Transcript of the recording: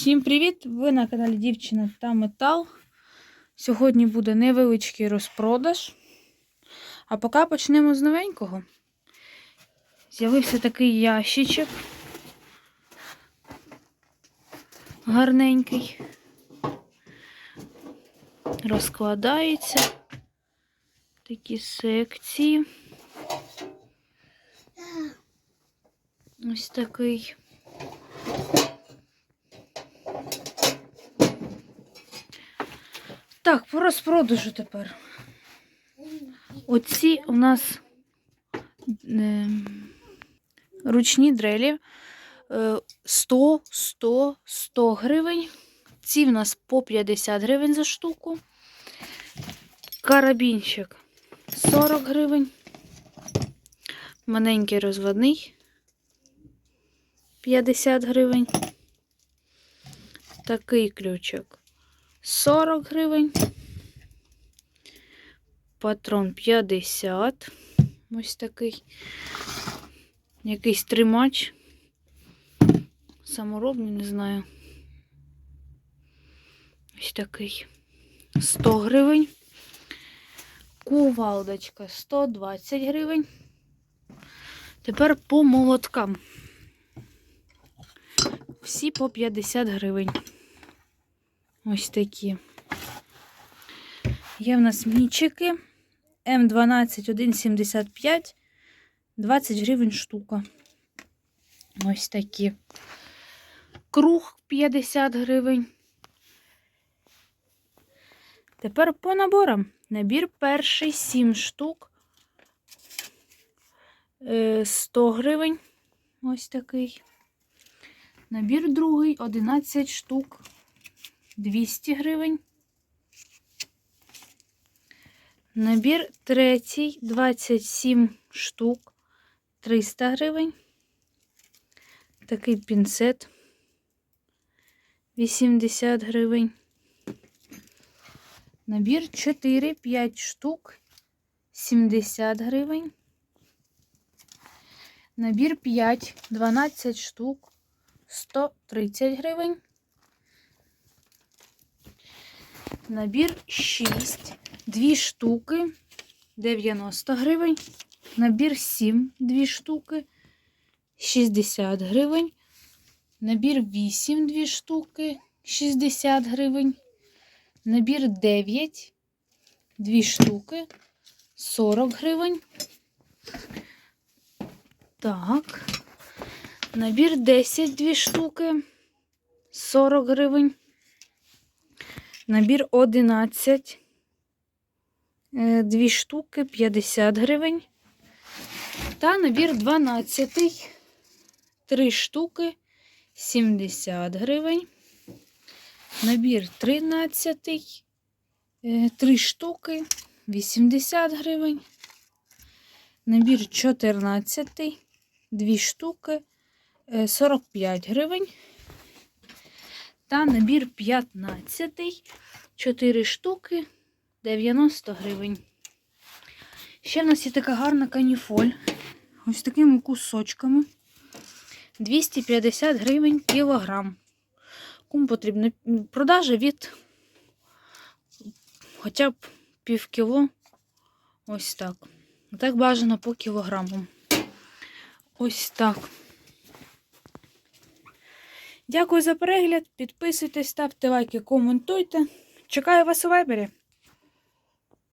Всім привіт! Ви на каналі Дівчина та Метал. Сьогодні буде невеличкий розпродаж. А поки почнемо з новенького. З'явився такий ящичок. Гарненький. Розкладається. Такі секції. Ось такий. Так, по розпродажу тепер. Оці у нас е, ручні дрелі е, 100, 100, 100 гривень. Ці в нас по 50 гривень за штуку. Карабінчик 40 гривень. Маленький розводний 50 гривень. Такий ключик 40 гривень. Патрон 50. Ось такий. Якийсь тримач. Саморобний, не знаю. Ось такий. 100 гривень. Кувалдочка 120 гривень. Тепер по молоткам. Всі по 50 гривень. Ось такі. Є в нас мічики М12 1,75, 20 гривень штука. Ось такі. Круг 50 гривень. Тепер по наборам. Набір перший 7 штук. Е, 100 гривень. Ось такий. Набір другий 11 штук. 200 гривень. Набір третій 27 штук 300 гривень. Такий пінцет 80 гривень. Набір 4-5 штук 70 гривень. Набір 5 12 штук 130 гривень. Набір 6, 2 штуки 90 гривень. Набір 7, 2 штуки 60 гривень. Набір 8, 2 штуки 60 гривень. Набір 9, 2 штуки 40 гривень. Так. Набір 10, 2 штуки 40 гривень. Набір 11, 2 штуки 50 гривень. Та набір 12, 3 штуки 70 гривень. Набір 13, 3 штуки 80 гривень. Набір 14, 2 штуки 45 гривень. Та набір 15, 4 штуки 90 гривень. Ще в нас є така гарна каніфоль. Ось такими кусочками. 250 гривень кілограм. Кому потрібно продажа від хоча б пів кіло. Ось так. Так бажано по кілограмам. Ось так. Дякую за перегляд. Підписуйтесь, ставте лайки, коментуйте. Чекаю вас у вайбері.